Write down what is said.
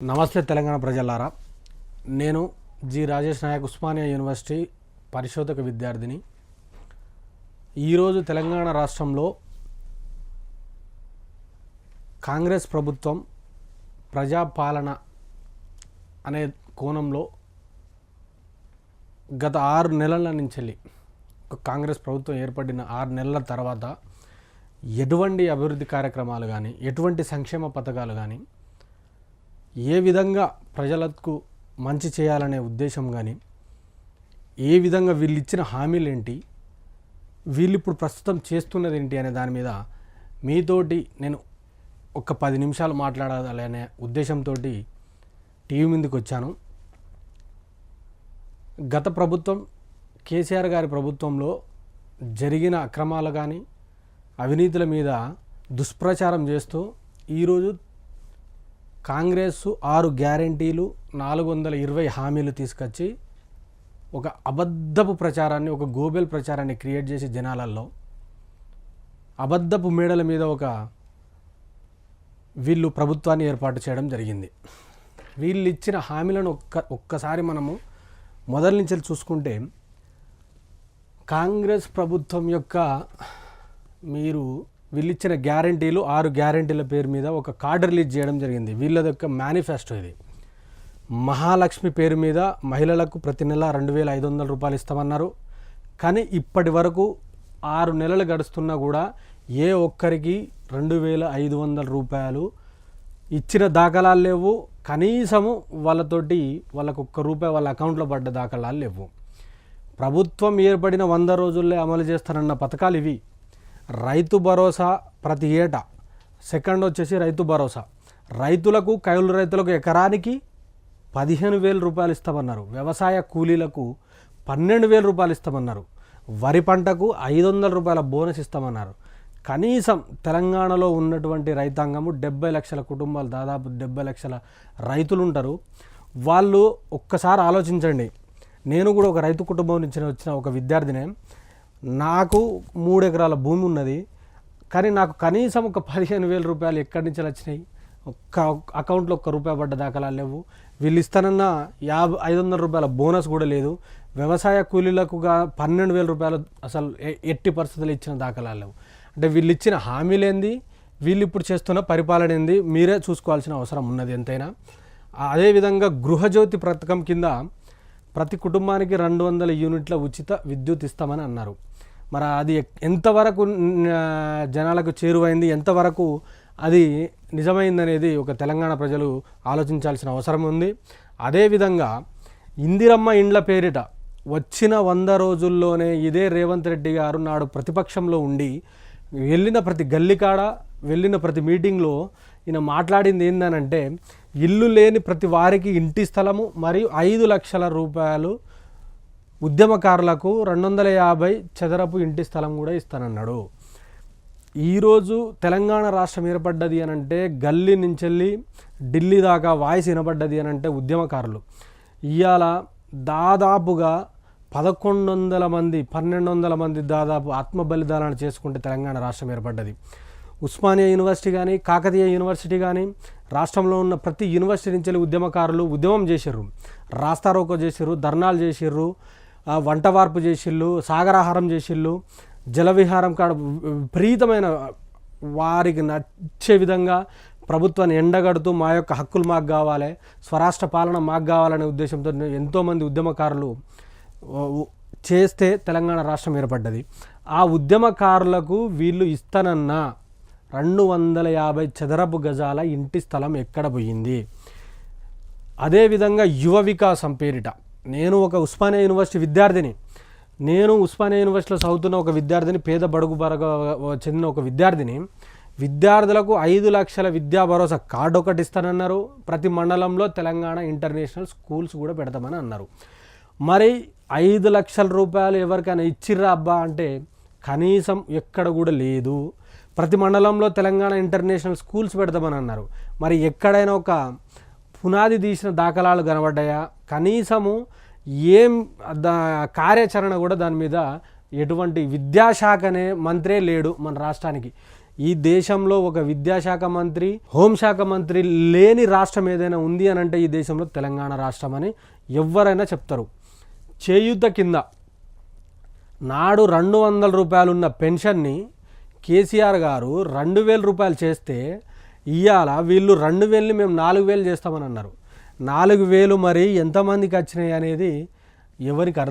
నమస్తే తెలంగాణ ప్రజలారా. నేను జి రాజేష్ నాయక్ ఉస్మానియా యూనివర్సిటీ పరిశోధక విద్యార్థిని. ఈరోజు తెలంగాణ రాష్ట్రంలో కాంగ్రెస్ ప్రభుత్వం ప్రజాపాలన అనే కోణంలో గత ఆరు నెలల నుంచి కాంగ్రెస్ ప్రభుత్వం ఏర్పడిన ఆరు నెలల తర్వాత ఎటువంటి అభివృద్ధి కార్యక్రమాలు కానీ ఎటువంటి సంక్షేమ పథకాలు కానీ ఏ విధంగా ప్రజలకు మంచి చేయాలనే ఉద్దేశం కానీ ఏ విధంగా వీళ్ళు ఇచ్చిన హామీలు ఏంటి వీళ్ళు ఇప్పుడు ప్రస్తుతం చేస్తున్నది ఏంటి అనే దాని మీద మీతోటి నేను ఒక పది నిమిషాలు మాట్లాడాలి అనే ఉద్దేశంతో టీవీ ముందుకు వచ్చాను. గత ప్రభుత్వం కేసీఆర్ గారి ప్రభుత్వంలో జరిగిన అక్రమాలు కానీ అవినీతుల మీద దుష్ప్రచారం చేస్తూ ఈరోజు కాంగ్రెస్ ఆరు గ్యారంటీలు నాలుగు వందల ఇరవై హామీలు తీసుకొచ్చి ఒక అబద్ధపు ప్రచారాన్ని ఒక గోబెల్ ప్రచారాన్ని క్రియేట్ చేసి జనాలల్లో. అబద్ధపు మేడల మీద ఒక వీళ్ళు ప్రభుత్వాన్ని ఏర్పాటు చేయడం జరిగింది. వీళ్ళు ఇచ్చిన హామీలను ఒక్క ఒక్కసారి మనము మొదటి నుంచి చూసుకుంటే కాంగ్రెస్ ప్రభుత్వం యొక్క మీరు వీళ్ళిచ్చిన గ్యారంటీలు ఆరు గ్యారంటీల పేరు మీద ఒక కార్డు రిలీజ్ చేయడం జరిగింది. వీళ్ళది యొక్క మేనిఫెస్టో ఇది. మహాలక్ష్మి పేరు మీద మహిళలకు ప్రతి నెల రెండు వేల ఐదు వందల రూపాయలు ఇస్తామన్నారు. కానీ ఇప్పటి వరకు ఆరు నెలలు గడుస్తున్నా కూడా ఏ ఒక్కరికి రెండు వేల ఐదు వందల రూపాయలు ఇచ్చిన దాఖలాలు లేవు. కనీసము వాళ్ళతోటి వాళ్ళకు ఒక్క రూపాయి వాళ్ళ అకౌంట్లో పడ్డ దాఖలాలు లేవు. ప్రభుత్వం ఏర్పడిన వంద రోజుల్లో అమలు చేస్తానన్న పథకాలు ఇవి. రైతు భరోసా ప్రతి ఏటా. సెకండ్ వచ్చేసి రైతు భరోసా. రైతులకు కౌలు రైతులకు ఎకరానికి పదిహేను వేల రూపాయలు ఇస్తామన్నారు. వ్యవసాయ కూలీలకు పన్నెండు వేల రూపాయలు ఇస్తామన్నారు. వరి పంటకు ఐదు వందల రూపాయల బోనస్ ఇస్తామన్నారు. కనీసం తెలంగాణలో ఉన్నటువంటి రైతాంగము డెబ్బై లక్షల కుటుంబాలు దాదాపు డెబ్బై లక్షల రైతులు ఉంటారు వాళ్ళు ఒక్కసారి ఆలోచించండి. నేను కూడా ఒక రైతు కుటుంబం నుంచి వచ్చిన ఒక విద్యార్థినే. నాకు మూడు ఎకరాల భూమి ఉన్నది కానీ నాకు కనీసం ఒక పదిహేను వేల రూపాయలు ఎక్కడి నుంచి వచ్చినాయి? ఒక్క అకౌంట్లో ఒక్క రూపాయి పడ్డ దాఖలా లేవు. వీళ్ళు ఇస్తానన్న యాభై ఐదు వందల రూపాయల బోనస్ కూడా లేదు. వ్యవసాయ కూలీలకుగా పన్నెండు వేల రూపాయలు అసలు ఎ- ఎట్టి పరిస్థితులు ఇచ్చిన దాఖలాలు లేవు. అంటే వీళ్ళు ఇచ్చిన హామీలేంది? వీళ్ళు ఇప్పుడు చేస్తున్న పరిపాలన ఏంది? మీరే చూసుకోవాల్సిన అవసరం ఉన్నది ఎంతైనా. అదేవిధంగా గృహజ్యోతి పథకం కింద ప్రతి కుటుంబానికి రెండు వందల యూనిట్ల ఉచిత విద్యుత్ ఇస్తామని అన్నారు. మరి అది ఎంతవరకు జనాలకు చేరువైంది ఎంతవరకు అది నిజమైందనేది ఒక తెలంగాణ ప్రజలు ఆలోచించాల్సిన అవసరం ఉంది. అదేవిధంగా ఇందిరమ్మ ఇండ్ల పేరిట వచ్చిన వంద రోజుల్లోనే ఇదే రేవంత్ రెడ్డి గారు నాడు ప్రతిపక్షంలో ఉండి వెళ్ళిన ప్రతి గల్లికాడ వెళ్ళిన ప్రతి మీటింగ్లో ఈయన మాట్లాడింది ఏందనంటే ఇల్లు లేని ప్రతి వారికి ఇంటి స్థలము మరియు ఐదు లక్షల రూపాయలు ఉద్యమకారులకు రెండు వందల యాభై చదరపు ఇంటి స్థలం కూడా ఇస్తానన్నాడు. ఈరోజు తెలంగాణ రాష్ట్రం ఏర్పడ్డది అని అంటే గల్లీ నుంచి ఢిల్లీ దాకా వాయిస్ వినపడ్డది అని అంటే ఉద్యమకారులు. ఇవాళ దాదాపుగా పదకొండు వందల మంది పన్నెండు వందల మంది దాదాపు ఆత్మ బలిదానాలు చేసుకుంటే తెలంగాణ రాష్ట్రం ఏర్పడ్డది. ఉస్మానియా యూనివర్సిటీ కానీ కాకతీయ యూనివర్సిటీ కానీ రాష్ట్రంలో ఉన్న ప్రతి యూనివర్సిటీ నుంచి ఉద్యమకారులు ఉద్యమం చేశారు రాస్తారోకో చేశారు ధర్నాలు చేశారు వంట వార్పు చేసిళ్ళు సాగరాహారం చేసిళ్ళు జలవిహారం కాడ విపరీతమైన వారికి నచ్చే విధంగా ప్రభుత్వాన్ని ఎండగడుతూ మా యొక్క హక్కులు మాకు కావాలి స్వరాష్ట్ర పాలన మాకు కావాలనే ఉద్దేశంతో ఎంతోమంది ఉద్యమకారులు చేస్తే తెలంగాణ రాష్ట్రం ఏర్పడ్డది. ఆ ఉద్యమకారులకు వీళ్ళు ఇస్తానన్న రెండు వందల యాభై చదరపు గజాల ఇంటి స్థలం ఎక్కడ పోయింది? అదేవిధంగా యువ వికాసం పేరిట నేను ఒక ఉస్మానియా యూనివర్సిటీ విద్యార్థిని. నేను ఉస్మానియా యూనివర్సిటీలో చదువుతున్న ఒక విద్యార్థిని పేద బడుగు బరగ చెందిన ఒక విద్యార్థిని. విద్యార్థులకు ఐదు లక్షల విద్యా భరోసా కార్డు ఒకటి ఇస్తానన్నారు. ప్రతి మండలంలో తెలంగాణ ఇంటర్నేషనల్ స్కూల్స్ కూడా పెడతామని అన్నారు. మరి ఐదు లక్షల రూపాయలు ఎవరికైనా ఇచ్చిర్రా అబ్బా అంటే కనీసం ఎక్కడ కూడా లేదు. ప్రతి మండలంలో తెలంగాణ ఇంటర్నేషనల్ స్కూల్స్ పెడతామని అన్నారు. మరి ఎక్కడైనా ఒక పునాది తీసిన దాఖలాలు కనబడ్డాయా? కనీసము ఏం దా కార్యాచరణ కూడా దాని మీద ఎటువంటి విద్యాశాఖ అనే మంత్రే లేడు మన రాష్ట్రానికి. ఈ దేశంలో ఒక విద్యాశాఖ మంత్రి హోంశాఖ మంత్రి లేని రాష్ట్రం ఏదైనా ఉంది అని అంటే ఈ దేశంలో తెలంగాణ రాష్ట్రం అని ఎవరైనా చెప్తారు. చేయూత కింద నాడు రెండు వందల రూపాయలు ఉన్న పెన్షన్ని కేసీఆర్ గారు రెండు వేల రూపాయలు చేస్తే ఇవాళ వీళ్ళు రెండు వేలని మేము నాలుగు వేలు చేస్తామని అన్నారు. నాలుగు వేలు మరి ఎంతమందికి వచ్చినాయి అనేది ఎవరికి